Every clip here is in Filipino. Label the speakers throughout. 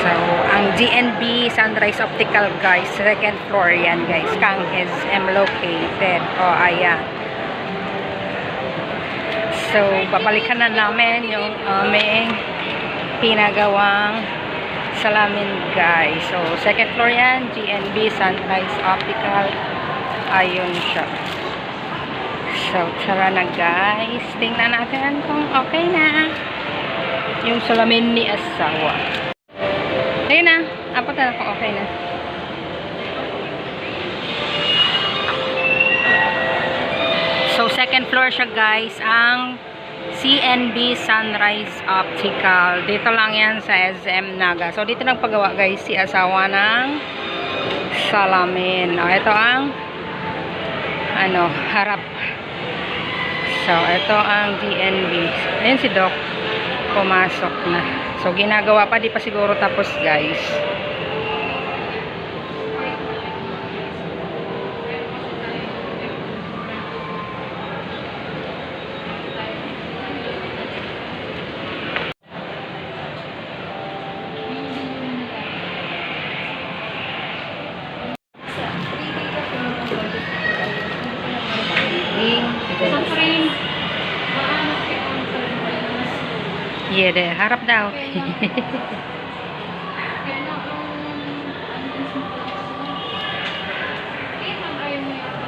Speaker 1: So, ang GNB Sunrise Optical guys, second floor yan guys. Kang is M located. O, ayan. So, babalikan na namin yung aming pinagawang salamin guys. So, second floor yan, GNB Sunrise Optical. Ayun siya. So, tara na guys. Tingnan natin kung okay na yung salamin ni asawa. Ayun na. Apat na kung okay na. So, second floor siya guys. Ang CNB Sunrise Optical. Dito lang yan sa SM Naga. So, dito nagpagawa guys si asawa ng salamin. O, ito ang ano, harap. So, ito ang GNB. Ayun si Doc. Pumasok na. So, ginagawa pa. Di pa siguro tapos guys. Yeah, de, harap daw.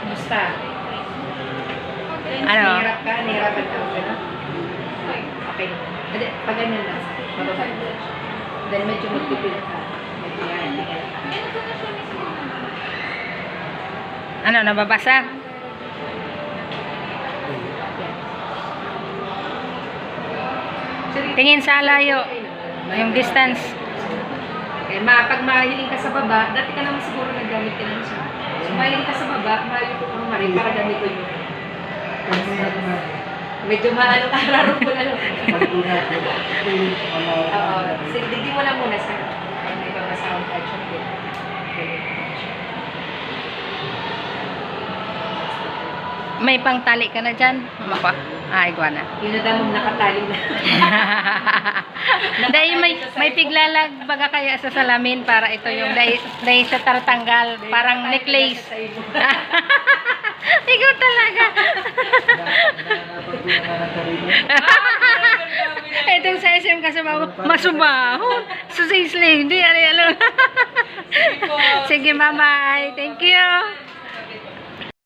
Speaker 2: Basta.
Speaker 1: Ano?
Speaker 2: Nihirap ka, nihirapan ka. Okay. Hindi, pag ganyan lang. Then medyo magpipil ka. Medyo yan,
Speaker 1: ano, nababasa? Tingin sa layo. Yung distance.
Speaker 2: Okay, ma pag mahiling ka sa baba, dati ka naman siguro naggamit ka naman siya. So, mahiling ka sa baba, mahiling ko kang marin para gamitin mo. Medyo maano ka, raro ko na lang. Oo, sige, digdi mo lang muna sa may babasahan ka
Speaker 1: May pangtali ka na dyan? Mapa. Ah, iguana.
Speaker 2: Yun na daw nakatali na.
Speaker 1: Dahil may may piglalag baga kaya sa salamin para ito yung dahil, dahil sa tartanggal parang necklace. Ikaw talaga. Itong sa SM kasi ma- masubahon. Sa sisling. Hindi, ano, ano. Sige, bye-bye. Thank you.